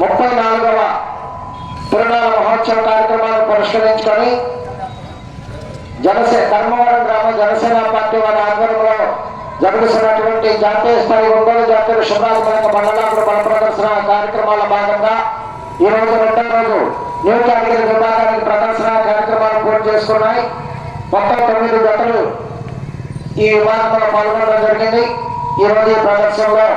ముప్పై నాలుగవ తిరునాళ మహోత్సవ కార్యక్రమాన్ని పురస్కరించుకొని జనసేన ధర్మవరం గ్రామ జనసేన పార్టీ వారి ఆధ్వర్యంలో జరుగుతున్నటువంటి జాతీయ స్థాయి ఒంగోలు జాతీయ శుభారంభ మండలాపుర బల ప్రదర్శన కార్యక్రమాల భాగంగా ఈ రోజు రెండో రోజు న్యూ కేటగిరీ విభాగానికి ప్రదర్శన కార్యక్రమాలు పూర్తి చేసుకున్నాయి. మొత్తం తొమ్మిది జతలు ఈ విభాగంలో పాల్గొనడం జరిగింది. ఈ రోజు ఈ ప్రదర్శనలో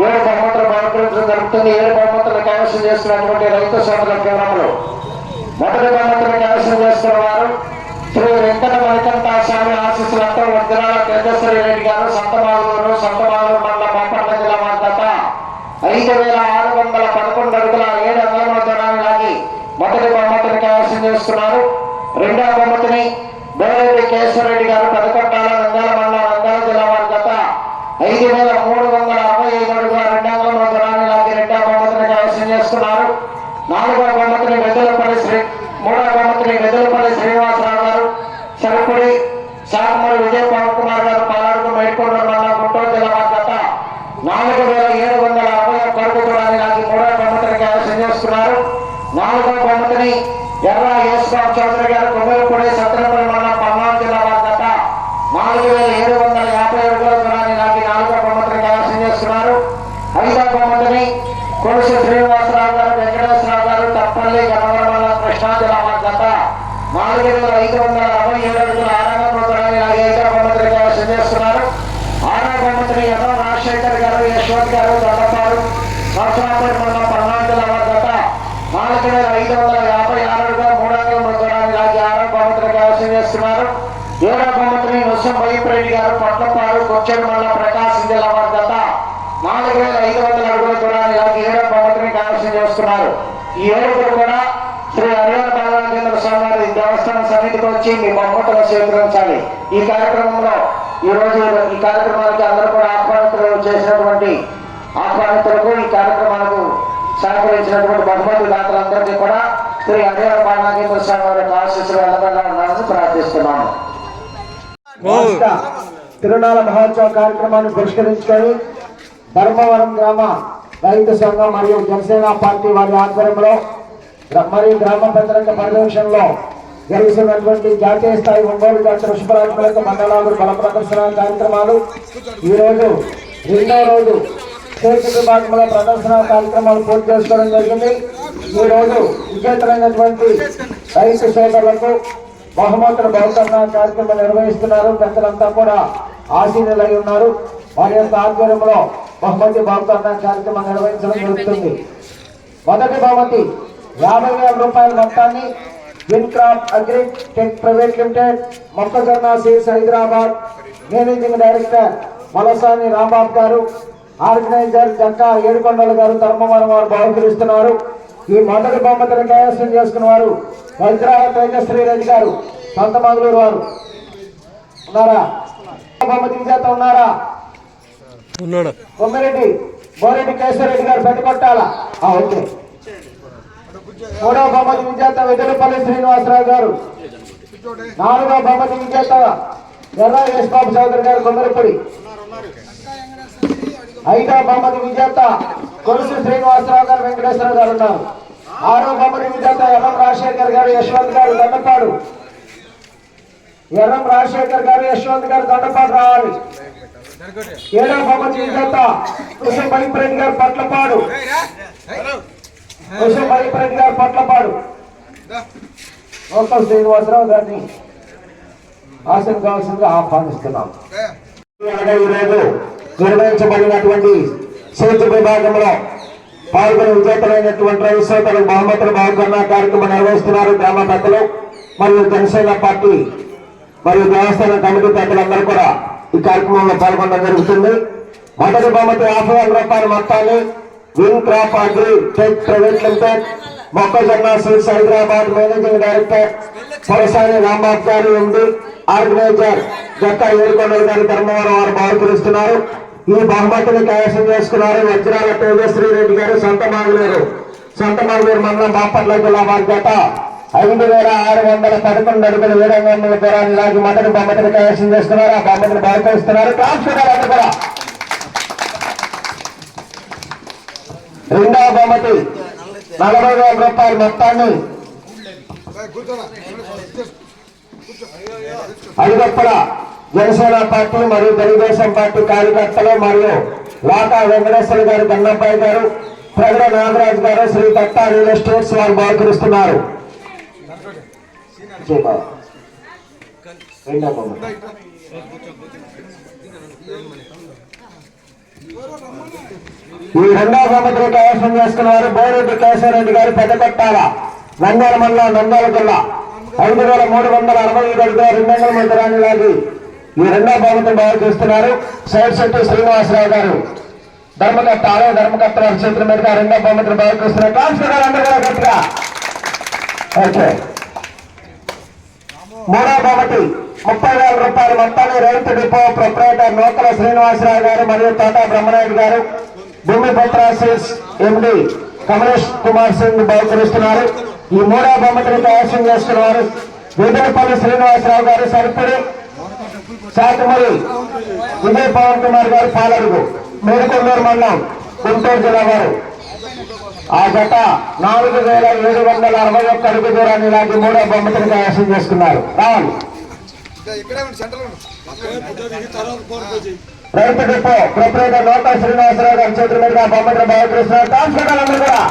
ఏడు బహుమతులు బహుకరించడం జరుగుతుంది. ఏడు బహుమతులు కైవసం చేస్తున్నటువంటి రైతు సోదరుల కేంద్రంలో మొదటి బహుమతులు కైవసం చేస్తున్న వారు శ్రీ వెంకట మణికంఠ స్వామి ఆశీస్సులతో వజ్రాల తేజస్వరి రెడ్డి గారు సంతమాలూరు సంతమాలూరు మండల బాపట్ల జిల్లా వార్త ఐదు వేల ఆరు వందల పదకొండు అడుగుల ఏడు అంగళముల దూరాన్ని లాగి మొదటి బహుమతిని కైవసం చేస్తున్నారు రెండవ బహుమతిని బేరెడ్డి కేశవరెడ్డి గారు పదకొట్టాల నంద్యాల మండలం నంద్యాల జిల్లా వారి జత ఐదు వేల మూడు వందల అరవై ఐదు అడుగుల రెండంగళముల దూరాన్ని లాగి రెండవ బహుమతిని కైవసం చేస్తున్నారు నాలుగవ బహుమతిని వెదలపల్లి శ్రీ మూడవ బహుమతిని వెదలపల్లి శ్రీనివాసరావు గారు సరుకుడి శాఖమూరి విజయ్ పవన్ కుమార్ గారు పాలాడుకు మేడ్కొండ మండలం గుంటూరు జిల్లా వారి జత నాలుగు వేల ఏడు వందల అరవై ఒక్క అడుగు దూరాన్ని లాగి మూడవ బహుమతిని కైవసం చేస్తున్నారు నాలుగవ ఎర్ర యేసుబాబు చౌదరి గారు కొమ్మలపూడి సత్యనపల్లి మండలం పల్నాడు జిల్లా వారి జత నాలుగు వేల ఏడు వందల యాభై అడుగుల దూరాన్ని లాగి నాలుగవ బహుమతిని కైవసం చేస్తున్నారు ఐదవ బహుమతిని కొలుసు శ్రీనివాసరావు గారు వెంకటేశ్వరరావు గారు తప్పల్లి గన్నవరం మండలం కృష్ణా జిల్లా వారి జత నాలుగు వేల ఐదు వందల అరవై ఏడు అడుగుల ఆరంగ దూరాన్ని లాగి ఐదవ బహుమతిని కైవసం చేస్తున్నారు ఆరో బహుమతిని ఎర్ర రాజశేఖర్ గారు యశ్వంత్ గారు దొండపాడు సంవత్సరాపేట మండలం పల్నాడు జిల్లా వారి జత నాలుగు వేల ఐదు వందల యాభై ఆరు అడుగుల మూడు వందల దూరాన్ని లాగి ఆరో బహుమతిని కైవసం చేస్తున్నారు ఏడో బహుమతిని నొస్సం వైపురెడ్డి గారు పట్లపాడు కొచ్చేడు మండలం ప్రకాశం జిల్లా వారి జత నాలుగు వేల ఐదు వందల అడుగుల దూరాన్ని ఇలాంటి ఏడో బహుమతిని కావాల్సి చేస్తున్నారు. ఈ ఏడుగురు కూడా శ్రీ హరిహర బాలరాజేంద్ర స్వామి గారి దేవస్థాన సమితికి వచ్చి మీ మమ్మటలో స్వీకరించాలి. ఈ కార్యక్రమంలో ఈ రోజు ఈ కార్యక్రమానికి అందరూ కూడా ఆహ్వానితులు చేసినటువంటి ఆహ్వానితులకు ఈ కార్యక్రమాలకు సహకరించినటువంటి బహుమతి దాతలందరికీ కూడా శ్రీ హరిహర బాలరాజేంద్ర స్వామి వారి ఆశీస్సులు వెళ్ళగలగాలని ప్రార్థిస్తున్నాను తిరునాల మహోత్సవ కార్యక్రమాన్ని పురస్కరించుకొని ధర్మవరం గ్రామ రైతు సంఘం మరియు జనసేన పార్టీ వారి ఆధ్వర్యంలో మరియు గ్రామ పెద్దల పర్యవేక్షణలో జరుగుతున్నటువంటి జాతీయ స్థాయి ఒంగోలు జాతర శుభరాత్మక మండలాలు బల ప్రదర్శన కార్యక్రమాలు. ఈ రోజు రెండో రోజు స్టేట్ విభాగంలో ప్రదర్శన కార్యక్రమాలు పూర్తి చేసుకోవడం జరిగింది. ఈ రోజు విజేతలైనటువంటి రైతు సోదరులకు బహుమతుల బహుకరణ కార్యక్రమం నిర్వహిస్తున్నారు. పెద్దలంతా కూడా ఆశీనులై ఉన్నారు. వారి యొక్క ఆధ్వర్యంలో బహుమతి బహుకరణ కార్యక్రమం నిర్వహించడం జరుగుతుంది. మొదటి బహుమతి యాభై వేల రూపాయల మొత్తాన్ని win agri tech private limited మొక్కజొన్న seeds Hyderabad managing director Malasani Rambabu garu organiser Jakka ఏడుకొండల గారు ధర్మవరం వారు బహుకరిస్తున్నారు. ఈ మొదటి బహుమతిని కైవసం చేసుకున్న వారు వజ్రాల తేజశ్రీ రెడ్డి గారు సొంత మంగళూరు వారు. ఉన్నారా? బహుమతి విజేత ఉన్నారా? ఉన్నాడు. కొమ్మిరెడ్డి బోరెడ్డి కేశవరెడ్డి గారు పెట్టుకొట్టాలా ఓకే. మూడవ బహుమతి విజేత వెదులపల్లి శ్రీనివాసరావు గారు. నాలుగవ బహుమతి విజేత ఎర్ర యశ్బాబు చౌదరి గారు కొమ్మరిపూడి ఐదవ బహుమతి విజేత కొలుసు శ్రీనివాసరావు గారు వెంకటేశ్వర గారు ఉన్నారు. ఆరో బహుమతి విజేత ఎర్రం రాజశేఖర్ గారు యశ్వంత్ గారు దండపాడు. ఎర్రం రాజశేఖర్ గారు యశ్వంత్ గారు దండపాడు రావాలి. ఏడో బహుమతి విజేత కృష్ణ బలిపరెడ్డి గారు పట్లపాడు. కృష్ణ బలిపరెడ్డి గారు పట్లపాడు. లోకల్ శ్రీనివాసరావు గారిని ఆశం కావాల్సిందిగా ఆహ్వానిస్తున్నాం నిర్వహించబడినటువంటి చేతి విభాగంలో పాల్గొని విజేతలైనటువంటి రైతు బహుమతులు బాగున్న కార్యక్రమం నిర్వహిస్తున్నారు గ్రామ పెద్దలు మరియు జనసేన పార్టీ మరియు దేవస్థాన కమిటీ పెద్దలందరూ కూడా ఈ కార్యక్రమంలో పాల్గొనడం జరుగుతుంది. మొదటి బహుమతి యాభై వేల రూపాయల మొత్తాన్ని win crop agri tech private limited మొక్కజొన్న seeds Hyderabad managing director Porasani Rambabu garu ఉంది ఆర్గనైజర్ జక్క ఏడుకొండల గారి ధర్మవరం వారు బహుకరిస్తున్నారు ఈ బహుమతిని కైవసం చేసుకున్నారు వజ్రాల తేజశ్రీ రెడ్డి గారు సొంత మాగులేరు. సొంత మాగులేరు మండలం బాపట్ల జిల్లా వారి ఐదు వేల ఆరు వందల పదకొండు అడుగుల ఏడు వందల దూరాన్ని లాగి మొదటి బహుమతిని కైవసం చేసుకున్నారు. ఆ బహుమతిని బాధిస్తున్నారు కూడా రెండవ బొమ్మటి నలభై వేల రూపాయల మొత్తాన్ని అడిగప్పల జనసేన పార్టీ మరియు తెలుగుదేశం పార్టీ కార్యకర్తలు మరియు లాటా వెంకటేశ్వర గారు గన్నప్పయ్య గారు ప్రగడ నాగరాజు గారు శ్రీ దత్తా రియల్ ఎస్టేట్స్ వారు బహుకరిస్తున్నారు. రెండవ ఈ రెండవ బహుమతిని కైవసం చేసుకున్నారు బోరెడ్డి కేశవరెడ్డి గారు పెద్దకొట్టాల నంద్యాల మండలం నంద్యాల జిల్లా. ఐదు వేల మూడు వందల అరవై ఐదు అడుగుల రెండు వందల మందిరాన్ని లాగి ఈ రెండవ బహుమతిని బాగా చూస్తున్నారు. సైడ్ శెట్టి శ్రీనివాసరావు గారు. ధర్మకర్త ఆలయ ధర్మకర్త వారి చేతుల మీదుగా రెండవ బహుమతిని చూస్తున్నారు. చేస్తున్నారు ట్రాన్స్ఫర్ అందరూ కూడా గట్టిగా. ఓకే. మూడో బహుమతి ముప్పై వేల రూపాయల మొత్తాన్ని రైతు డిపో ప్రొపరేటర్ నూతల శ్రీనివాసరావు గారు మరియు తోట బ్రహ్మనాయుడు గారు భూమిపుత్ర సేల్స్ ఎండి కమలేష్ కుమార్ సింగ్ బహుకరిస్తున్నారు ఈ మూడో బహుమతిని కైవసం చేస్తున్నారు వేదనపల్లి శ్రీనివాసరావు గారు సరిపడి శాతమరి విజయ్ పవన్ కుమార్ గారు పాలడుగు మేడకొండూరు మండలం గుంటూరు జిల్లా వారు. ఆ జత నాలుగు వేల ఏడు వందల అరవై ఒక్క అడుగు దూరాన్ని లాగి మూడో బొమ్మతిని కైవసం చేసుకున్నారు. రావాలి రైతు డిపో ప్రొపరేటర్ నోటా శ్రీనివాసరావు గారి చేతుల బాగుకరిస్తున్నారు ట్రాన్స్ఫర్ అందరూ కూడా.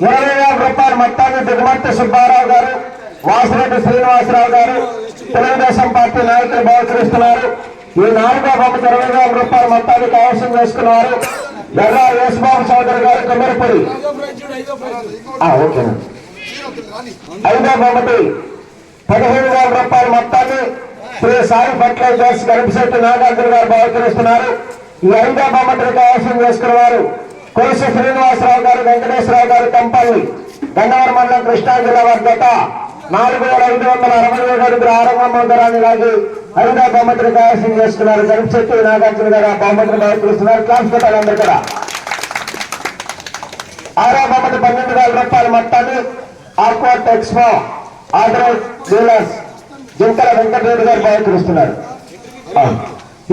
ఇరవై వేల రూపాయల మొత్తాన్ని దిగుమర్తి సుబ్బారావు గారు వాసిరెడ్డి శ్రీనివాసరావు గారు తెలుగుదేశం పార్టీ నాయకులు బహుకరిస్తున్నారు. ఈ నాలుగో బొమ్మకి ఇరవై వేల రూపాయల మొత్తాన్ని కైవసం చేసుకున్నారు. ఎర్రా యేసుబాబు చౌదరి గారు కొమ్మరిపూడి. ఓకే. ఐదో బొమ్మకి పదిహేను వేల రూపాయల మొత్తాన్ని శ్రీ సాయి ఫర్టిలైజర్స్ గరిపిశెట్టి నాగార్జున గారు బహుకరిస్తున్నారు. ఈ ఐదో బొమ్మకి కైవసం చేసుకున్నారు కొలుసు శ్రీనివాసరావు గారు వెంకటేశ్వరరావు గారు కంపల్లి గన్నవరం మండలం కృష్ణా జిల్లా వారి జత. నాలుగు వేల ఐదు వందల అరవై ఏడు అడుగుల ఆరంభం దూరాన్ని లాగి హరిదా బొమ్మటిని కైవసం చేసుకున్నారు. గరిపిశెట్టి నాగార్జున గారు ఆ బొమ్మటిని బహుకరిస్తున్నారు క్లాస్ పెట్టాలి అందరూ కూడా. ఆరో బొమ్మటి పన్నెండు వేల రూపాయల మొత్తాన్ని ఆక్వాట్ ఎక్స్పో ఆగ్రో డీలర్స్ జింకల వెంకటరెడ్డి గారు బహుకరిస్తున్నారు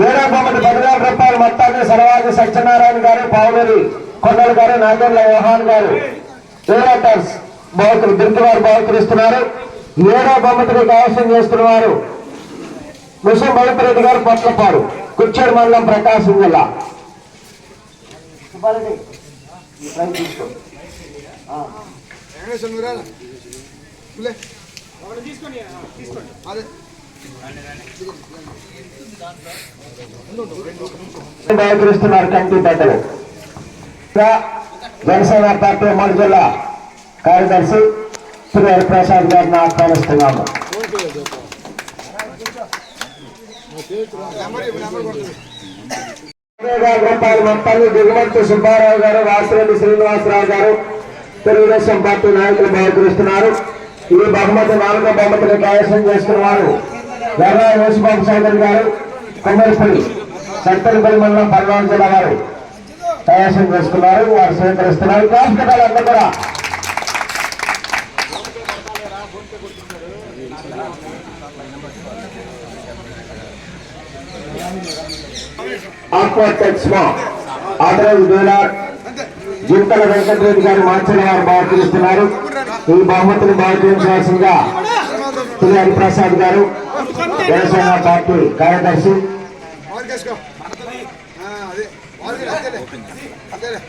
ఏడో బొమ్మటి పదివేల రూపాయల మొత్తాన్ని సర్వాజి సత్యనారాయణ గారు పావులూరి కొండల గారు నాగేళ్ళ వ్యవహాన్ గారు డీలర్స్ బహుకరి దింటి వారు బహుకరిస్తున్నారు ఏడో బొమ్మటిని కైవసం చేస్తున్నారు ముసం బలిపిరెడ్డి గారు పొట్లపాడు కుర్చేడు మండలం ప్రకాశం జిల్లా. సుబ్బారెడ్డి కంటి బట్టలు జనసేన పార్టీ ఉమ్మడి జిల్లా కార్యదర్శి శ్రీ హరిప్రసాద్ గారిని ఆహ్వానిస్తున్నాము. నెంబర్ ఇవ్వు, మొత్తాన్ని దిగుమతి సుబ్బారావు గారు వాసిరెడ్డి శ్రీనివాసరావు గారు తెలుగుదేశం పార్టీ నాయకులు బహుకరిస్తున్నారు. ఈ బహుమతి నాలుగో బహుమతిని ప్రవేశం చేస్తున్న వారు ఎర్ర యేసుబాబు చౌదరి గారు కొమ్మరిపల్లి సంతలపల్లి మండలం పల్నాడు జిల్లా గారు. కైవసం చేసుకున్నారు వారు స్వీకరిస్తున్నారు. క్లాస్ కట్టాలి అందరూ కూడా. ఆక్వాట్ ఎక్స్మో జింతల వెంకటరెడ్డి గారు మార్చిన వారు బాధిస్తున్నారు ఈ బహుమతిని బాధించాల్సిందిగా శ్రీ హరిప్రసాద్ గారు జనసేన పార్టీ కార్యదర్శి. మార్కేసుకో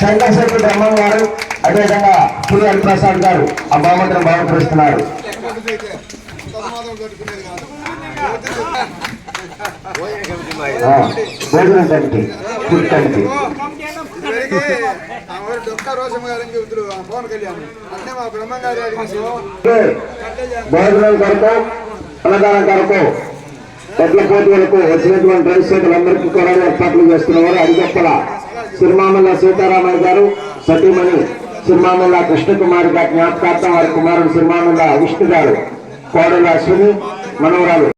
చంద్రశేఖర బ్రహ్మం గారు అదేవిధంగా పులి హరిప్రసాద్ గారు ఆ బహుమతిని బాగుపరుస్తున్నారు భోజనం కమిటీ ఫుడ్ కమిటీ. భోజనం కొరకు అన్నదానం కొరకు ఎడ్ల వరకు వచ్చినటువంటి రైతులందరికీ కూడా ఏర్పాట్లు చేస్తున్నవారు అడిగప్పల సిరిమామల్ల సీతారామయ్య గారు సతీమణి సిరిమామల్ల కృష్ణకుమారి గారి జ్ఞాపకార్థం వారి కుమారుడు సిరిమామల్ల విష్ణు గారు కోడల అశ్విని మనవరాలు.